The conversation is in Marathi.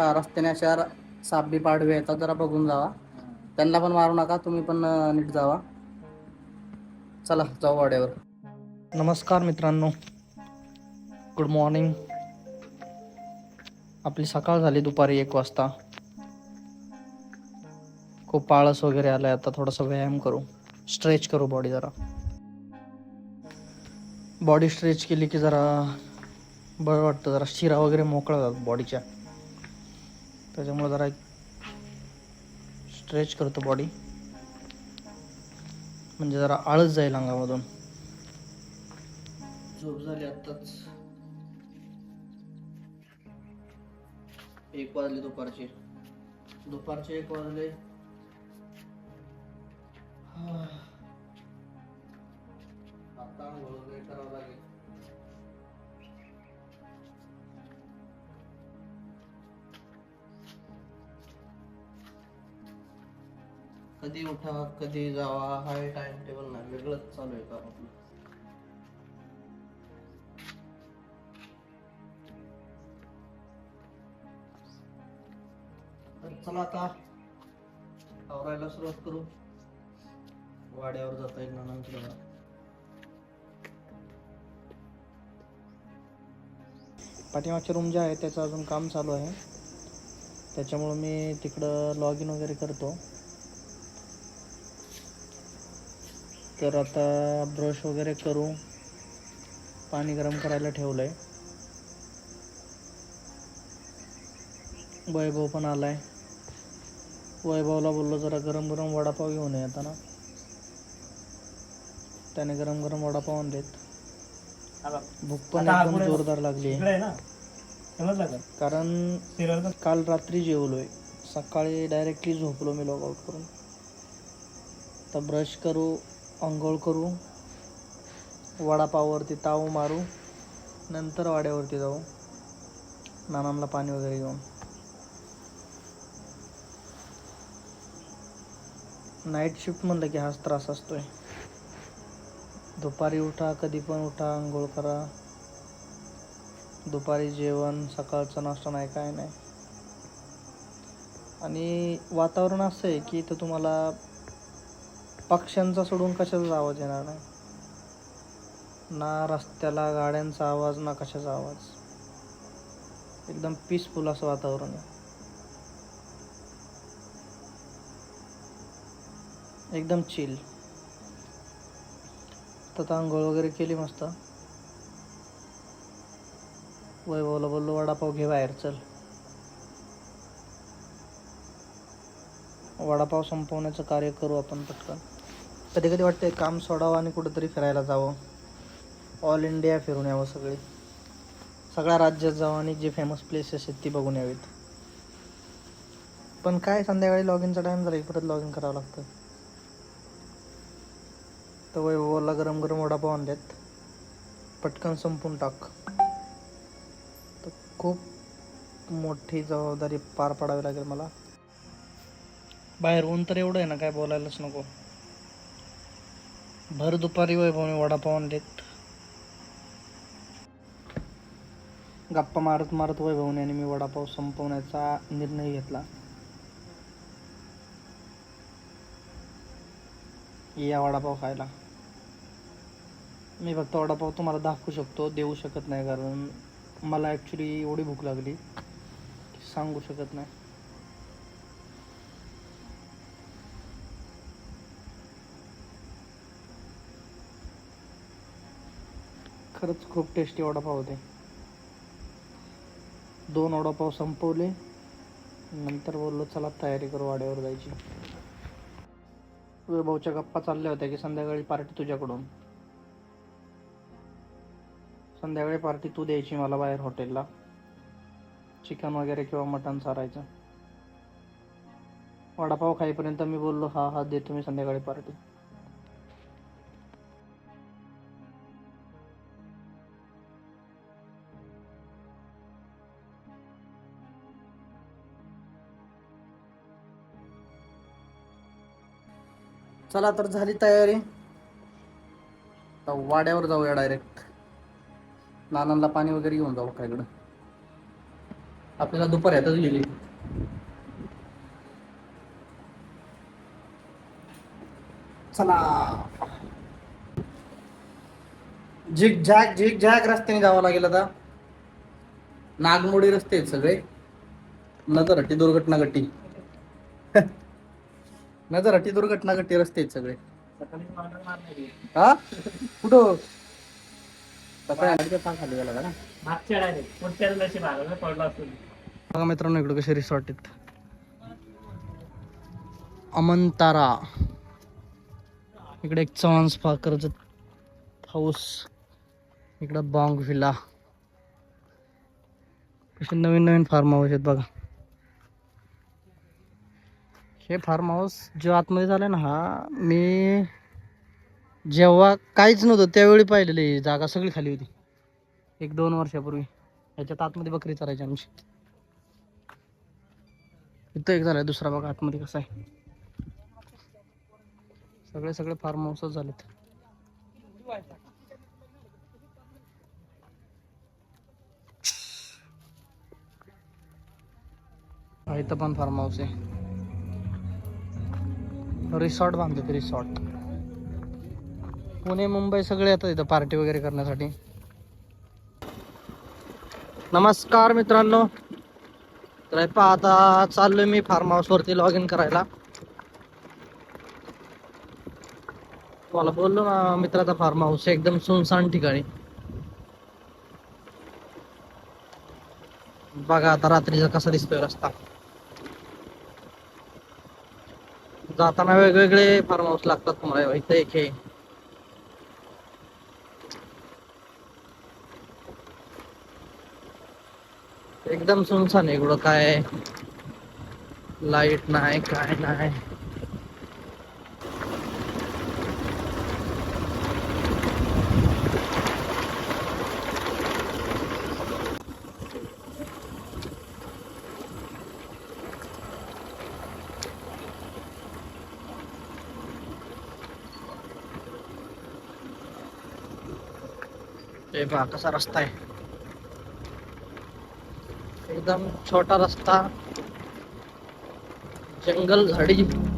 रस्त्याने अशा र- पाडवे येतात जरा बघून जावा. त्यांना पण मारू नका तुम्ही पण नीट जावा. चला जाऊ वाड्यावर. नमस्कार मित्रांनो. गुड मॉर्निंग आपली सकाळ झाली दुपारी एक वाजता. खूप आळस वगैरे आलाय आता थोडासा व्यायाम करू. स्ट्रेच करू बॉडी जरा. बॉडी स्ट्रेच केली की जरा बरं वाटतं. जरा शिरा वगैरे मोकळा जात बॉडीच्या त्याच्यामुळे जरा स्ट्रेच करतो बॉडी म्हणजे जरा आळस जाईल अंगामधून. झोप झाली आत्ताच. एक वाजले दुपारचे. दुपारचे एक वाजले. कधी उठा कधी जावा हा टाइम टेबल नाही. वेगळंच चालू आहे काम आपलं. तर चला आता आवरायला सुरुवात करू. वाड्यावर जाता येईल ना नंतर. पाठीमागच्या रूम जे आहे त्याचं अजून काम चालू आहे. त्याच्यामुळं मी तिकडं लॉग इन वगैरे करतो. तर आता ब्रश वगैरे करू. पाणी गरम करायला ठेवलं आहे वैभव पण आलाय. वैभवला बोललो जरा गरम गरम वडापाव घेऊन ये आता ना. त्याने गरम गरम वडापाव आणलेत भूक पण एकदम जोरदार लागली आहे. कारण काल रात्री जेवलोय. सकाळी डायरेक्टली झोपलो मी लॉग आउट करून. तर ब्रश करू. आंघोळ करू वडापाववरती ताव मारू नंतर वाड्यावरती जाऊ नानांना पाणी वगैरे घेऊन. नाईट शिफ्ट म्हणलं की हाच त्रास असतोय. दुपारी उठा कधी पण उठा आंघोळ करा. दुपारी जेवण सकाळचा नाश्ता नाही काय नाही. आणि वातावरण असं आहे की इथं तुम्हाला पक्ष्यांचा सोडून कशाचाच आवाज येणार नाही. ना रस्त्याला गाड्यांचा आवाज ना कशाचा आवाज. एकदम पीसफुल असं वातावरण आहे. एकदम चिल तर आंघोळ वगैरे केली मस्त. वैभवला बोललो वडापाव घे बाहेर चल. वडापाव संपवण्याचं कार्य करू आपण पटकन. कधी कधी वाटते काम सोडावं आणि कुठंतरी फिरायला जावं. ऑल इंडिया फिरून यावं सगळे. सगळ्या राज्यात जावं आणि जे फेमस प्लेसेस आहेत ती बघून यावीत. पण काय संध्याकाळी लॉग इनचा टाईम झाला की परत लॉग इन करावं लागतं. तर वैभवला गरम गरम वडापाव आणलेत. पटकन संपून टाक. तर खूप मोठी जबाबदारी पार पाडावी लागेल मला. बाहेर ऊन तर एवढं आहे ना काय बोलायलाच नको. भर दुपारी वैभवने वडापाव आणलेत गप्पा मारत मारत वैभवने आणि मी वडापाव संपवण्याचा निर्णय घेतला. या वडापाव खायला. मी फक्त वडापाव तुम्हाला दाखवू शकतो देऊ शकत नाही कारण मला ॲक्च्युली एवढी भूक लागली की सांगू शकत नाही. खरंच खूप टेस्टी वडापाव होते. दोन वडापाव संपवले. नंतर बोललो चला तयारी करू वाड्यावर जायची. वैभवच्या गप्पा चालल्या होत्या की संध्याकाळी पार्टी तुझ्याकडून. संध्याकाळी पार्टी तू द्यायची मला बाहेर हॉटेलला चिकन वगैरे किंवा मटण सारायचं वडापाव खाईपर्यंत मी बोललो हा हा देतो मी संध्याकाळी पार्टी चला तर झाली तयारी. वाड्यावर जाऊया डायरेक्ट नानांना पाणी वगैरे घेऊन जाऊ काय आपल्याला दुपार येतच गेली. चला. झिक झॅक झिक झॅक रस्त्याने जावं लागेल आता. नागमोडी रस्ते आहेत सगळे. नजर हट्टी दुर्घटना गट्टी नजर हट्टी दुर्घटना गट्टी रस्ते आहेत सगळे. हा? कुठं? सकाळी खाली गेला का ना. बघा मित्रांनो इकडे कसे रिसॉर्ट आहेत. अमंतारा. इकडे एक चव्हाण स्पा कर्जत हाऊस इकडं बांग विला कसे नवीन नवीन फार्म हाऊस आहेत बघा. हे फार्म हाऊस जो आतमध्ये झालं ना हा मी जेव्हा काहीच नव्हतं त्यावेळी पाहिलेली ही जागा सगळी खाली होती. एक दोन वर्षापूर्वी. ह्याच्यात आतमध्ये बकरी चरायची आमची. इथं एक झालाय दुसरा भाग आतमध्ये कसा आहे. सगळे सगळे फार्म हाऊसच झालेत. इथं पण फार्म हाऊस आहे. रिसॉर्ट बांधतात रिसॉर्ट. पुणे मुंबई सगळे येतात इथं पार्टी वगैरे करण्यासाठी. नमस्कार मित्रांनो. तर पहा आता चाललोय मी फार्म हाऊस वरती लॉग इन करायला. तुम्हाला बोललो ना मित्राचा फार्म हाऊस आहे एकदम सुनसान ठिकाणी. बघा आता रात्रीचा कसा दिसतोय रस्ता. जाताना वेगवेगळे फार्म हाऊस लागतात तुम्हाला इथं एक हे. एकदम सुनसान इकडं काय. लाइट नाही काय नाही. हे पहा कसा रस्ता आहे. एकदम छोटा रस्ता. जंगल झाडी.